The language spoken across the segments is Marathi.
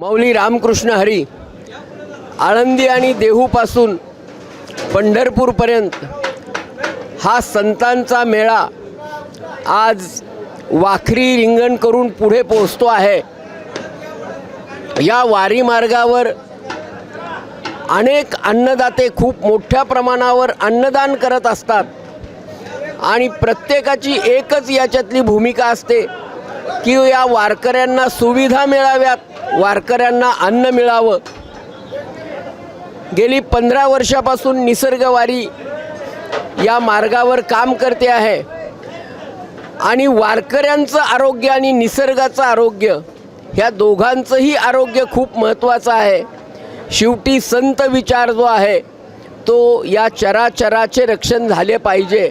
माऊली रामकृष्ण हरी आळंदी आणि देहूपासून पंढरपूरपर्यंत हा संतांचा मेळा आज वाखरी रिंगण करून पुढे पोचतो आहे. या वारी मार्गावर अनेक अन्नदाते खूप मोठ्या प्रमाणावर अन्नदान करत असतात आणि प्रत्येकाची एकच याच्यातली भूमिका असते की या वारकऱ्यांना सुविधा मिळाव्यात. वारकऱ्यांना अन्न मिळावं. गेली पंधरा वर्षापासून निसर्गवारी या मार्गावर काम करते आहे. आणि वारकऱ्यांचं आरोग्य आणि निसर्गाचं आरोग्य ह्या दोघांचंही आरोग्य खूप महत्त्वाचं आहे. शेवटी संत विचार जो आहे तो या चराचराचे रक्षण झाले पाहिजे.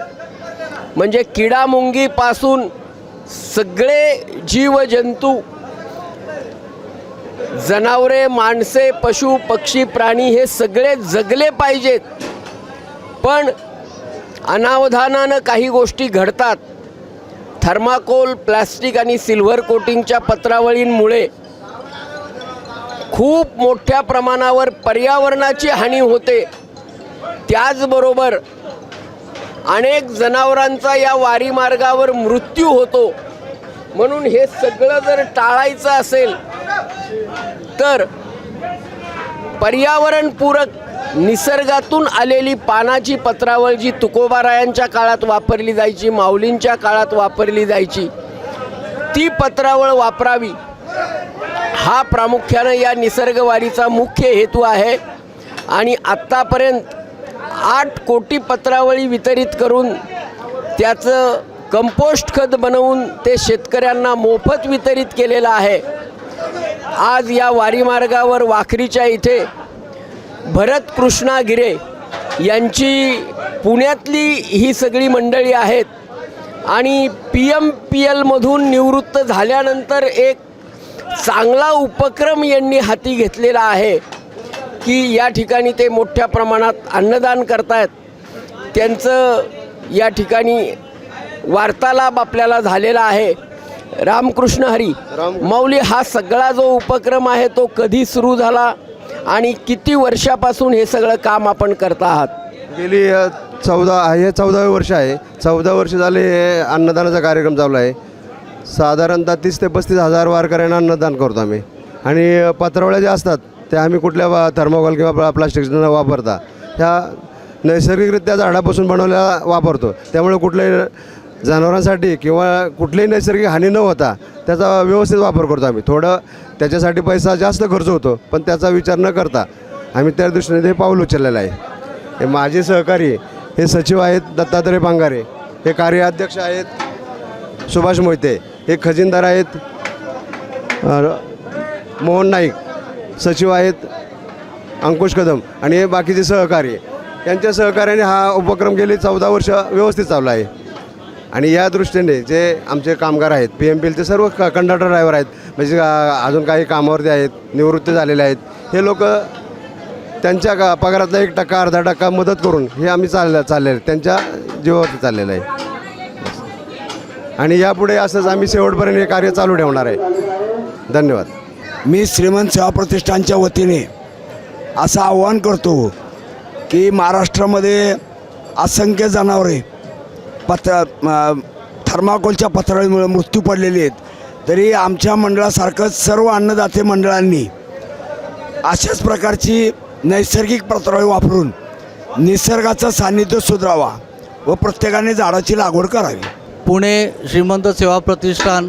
म्हणजे किडामुंगीपासून सगळे जीवजंतू जनावरे माणसे पशु पक्षी प्राणी हे सगळे जगले पाहिजेत. पण अनावधानानं काही गोष्टी घडतात. थर्माकोल प्लास्टिक आणि सिल्व्हर कोटिंगच्या पत्रावळींमुळे खूप मोठ्या प्रमाणावर पर्यावरणाची हानी होते. त्याचबरोबर अनेक जनावरांचा या वारी मार्गावर मृत्यू होतो. म्हणून हे सगळं जर टाळायचं असेल तर पर्यावरणपूरक निसर्गातून आलेली पानाची पत्रावळ जी तुकोबारायांच्या काळात वापरली जायची माऊलींच्या काळात वापरली जायची ती पत्रावळ वापरावी हा प्रामुख्यानं या निसर्गवारीचा मुख्य हेतू आहे. आणि आत्तापर्यंत आठ कोटी पत्रावळी वितरित करून त्याचं कंपोस्ट खत बनवून ते शेतकऱ्यांना मोफत वितरित केलेलं आहे. आज या वारी मार्गावर वाखरीच्या इथे भरत कृष्णा गिरे यांची पुण्यातली ही सगळी मंडळी आहेत. आणि पी एम पी एलमधून निवृत्त झाल्यानंतर एक चांगला उपक्रम यांनी हाती घेतलेला आहे की या ठिकाणी ते मोठ्या प्रमाणात अन्नदान करतायत. त्यांचं या ठिकाणी वार्तालाप आपल्याला झालेला आहे. रामकृष्ण हरी. माऊली हा सगळा जो उपक्रम आहे तो कधी सुरू झाला आणि किती वर्षापासून हे सगळं काम आपण करत आहात? गेली चौदा हे चौदावे वर्ष आहे. चौदा वर्ष झाले हे अन्नदानाचा कार्यक्रम चालू आहे. साधारणतः तीस ते पस्तीस हजार वारकऱ्यांना अन्नदान करतो आम्ही. आणि पत्रावळ्या ज्या असतात त्या आम्ही कुठल्या थर्मोकॉल किंवा प्लास्टिकचं न वापरता. ह्या नैसर्गिकरित्या झाडापासून बनवल्या वापरतो. त्यामुळे कुठल्याही जनावरांसाठी किंवा कुठलीही नैसर्गिक हानी न होता त्याचा व्यवस्थित वापर करतो आम्ही. थोडं त्याच्यासाठी पैसा जास्त खर्च होतो पण त्याचा विचार न करता आम्ही त्या दृष्टीने ते पाऊल उचललेलं आहे. हे माझे सहकारी हे सचिव आहेत दत्तात्रय पांगारे हे कार्याध्यक्ष आहेत सुभाष मोहिते हे खजिनदार आहेत मोहन नाईक सचिव आहेत अंकुश कदम आणि हे बाकीचे सहकारी. यांच्या सहकार्याने हा उपक्रम गेली चौदा वर्ष व्यवस्थित चालू आहे. आणि या दृष्टीने जे आमचे कामगार आहेत पी एम पी एलचे सर्व क कंडक्टर ड्रायव्हर आहेत म्हणजे अजून काही कामावरती आहेत निवृत्त झालेले आहेत हे लोक त्यांच्या का पगारातला एक टक्का अर्धा टक्का मदत करून हे आम्ही चाललं चाललेलं आहे त्यांच्या जीवावरती चाललेलं आहे. आणि यापुढे असंच आम्ही शेवटपर्यंत हे कार्य चालू ठेवणार आहे. धन्यवाद. मी श्रीमंत सेवा प्रतिष्ठानच्या वतीने असं आव्हान करतो की महाराष्ट्रामध्ये असंख्य जनावरे पत्र थर्माकोलच्या पत्रामुळे मृत्यू पडलेले आहेत. तरी आमच्या मंडळासारखंच सर्व अन्नदाते मंडळांनी अशाच प्रकारची नैसर्गिक पत्रावळी वापरून निसर्गाचं सान्निध्य सुधारावा व प्रत्येकाने झाडाची लागवड करावी. पुणे श्रीमंत सेवा प्रतिष्ठान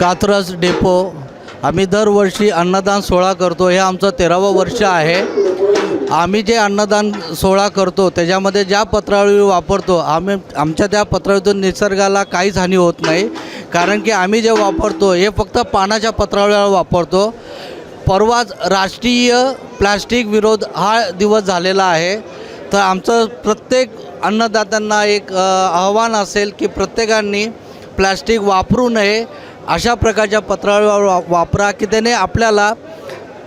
कात्रज डेपो आम्ही दरवर्षी अन्नदान सोहळा करतो. हे आमचं तेरावं वर्ष आहे. आम्ही जे अन्नदान सोहळा करतो त्याच्यामध्ये ज्या पत्रावळी वापरतो आम्ही आमच्या त्या पत्रावळीतून निसर्गाला काहीच हानी होत नाही. कारण की आम्ही जे वापरतो हे फक्त पानाच्या पत्रावळ्या वापरतो. परवाच राष्ट्रीय प्लॅस्टिक विरोध हा दिवस झालेला आहे. तर आमचं प्रत्येक अन्नदात्यांना एक आव्हान असेल की प्रत्येकाने प्लॅस्टिक वापरू नये. अशा प्रकारच्या पत्रावळ्या वा वापरा की त्याने आपल्याला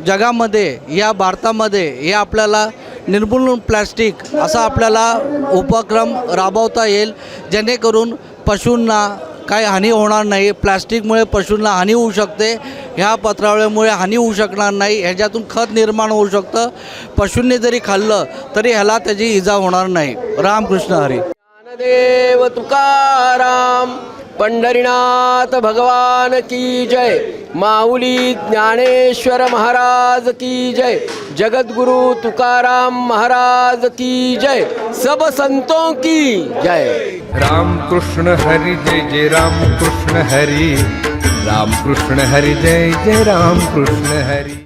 जगामध्ये या भारतामध्ये हे आपल्याला निर्मूलन प्लॅस्टिक असा आपल्याला उपक्रम राबवता येईल जेणेकरून पशूंना काही हानी होणार नाही. प्लॅस्टिकमुळे पशूंना हानी होऊ शकते. ह्या पत्रावळीमुळे हानी होऊ शकणार नाही. ह्याच्यातून खत निर्माण होऊ शकतं. पशूंनी जरी खाल्लं तरी ह्याला त्याची इजा होणार नाही. रामकृष्ण हरी. ज्ञानदेव तुकाराम पंढरीनाथ भगवान की जय माऊली ज्ञानेश्वर महाराज की जय जगद्गुरु तुकाराम महाराज की जय सब संतों की जय। राम कृष्ण हरि जय जय राम कृष्ण हरी। राम कृष्ण हरि जय जय राम कृष्ण हरी।